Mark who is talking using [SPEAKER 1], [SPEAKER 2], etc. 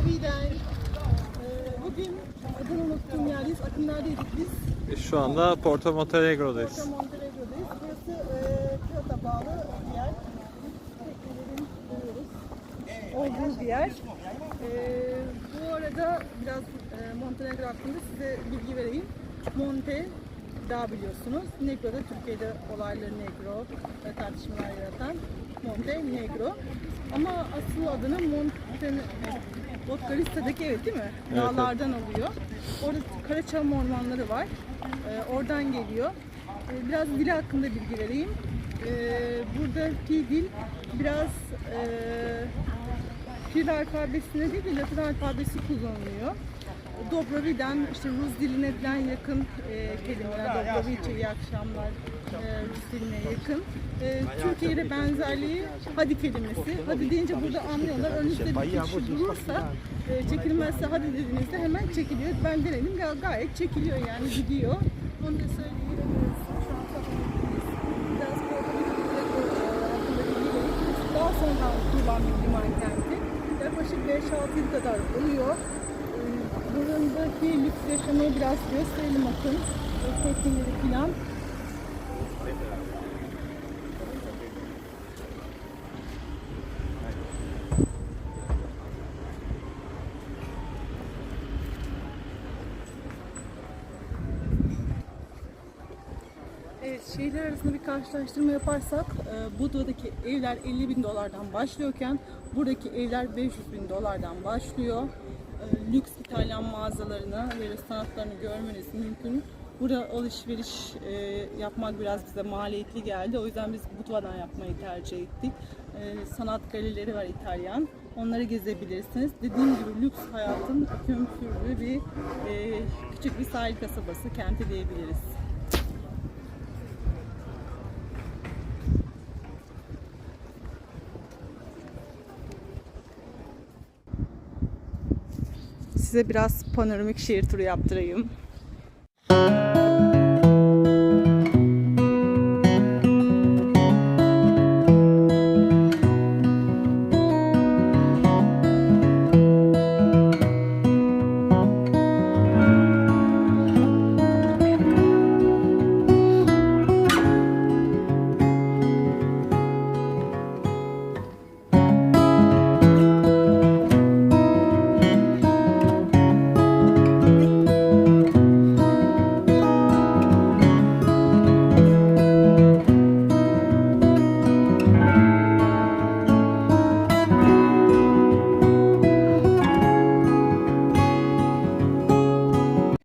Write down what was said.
[SPEAKER 1] Ee, bugün adını unuttuğum yerdeyiz. Akın neredeydik biz?
[SPEAKER 2] Biz Şu anda Porto Montenegro'dayız.
[SPEAKER 1] Porto Montenegro'dayız. Burası e, Kyoto bağlı bir yer. Teknelerin görüyoruz. Olduğu bir yer. Ee, bu arada biraz e, Montenegro hakkında size bilgi vereyim. Monte daha biliyorsunuz. Negro da Türkiye'de olayları Negro ve tartışmalar yaratan Montenegro. Ama asıl adını Monte Podgorica'daki evet değil mi?
[SPEAKER 2] evet.
[SPEAKER 1] Dağlardan alıyor. Orada Karaçam ormanları var. Ee, oradan geliyor. Ee, biraz dil hakkında bilgi vereyim. Ee, buradaki dil biraz e, Kiril alfabesine değil de Latin alfabesi kullanılıyor. Dobrovi'den işte Rus diline falan yakın e, kelimeler. Dobrovice iyi akşamlar e, Rus diline yakın. E, Türkiye ile benzerliği hadi kelimesi. Hadi deyince burada anlıyorlar. Önünüzde bir kişi durursa e, çekilmezse hadi dediğinizde hemen çekiliyor. Ben denedim Ga- gayet çekiliyor yani gidiyor. Onu da. Biraz hakkında bilgi vereyim. Daha sonra kurulan bir liman kenti. Yaklaşık 5-6 yıl kadar oluyor. Ee, Buradaki lüks yaşamı biraz gösterelim bakın. Ee, Tekneleri falan. Evet, şehirler arasında bir karşılaştırma yaparsak e, Budva'daki evler 50 bin dolardan başlıyorken buradaki evler 500 bin dolardan başlıyor. E, Lüks İtalyan mağazalarını ve restoranlarını görmeniz mümkün. Burada alışveriş e, yapmak biraz bize maliyetli geldi. O yüzden biz Budva'dan yapmayı tercih ettik. Sanat galerileri var İtalyan. Onları gezebilirsiniz. Dediğim gibi lüks hayatın hüküm sürdüğü bir küçük bir sahil kasabası, kenti diyebiliriz. size biraz panoramik şehir turu yaptırayım.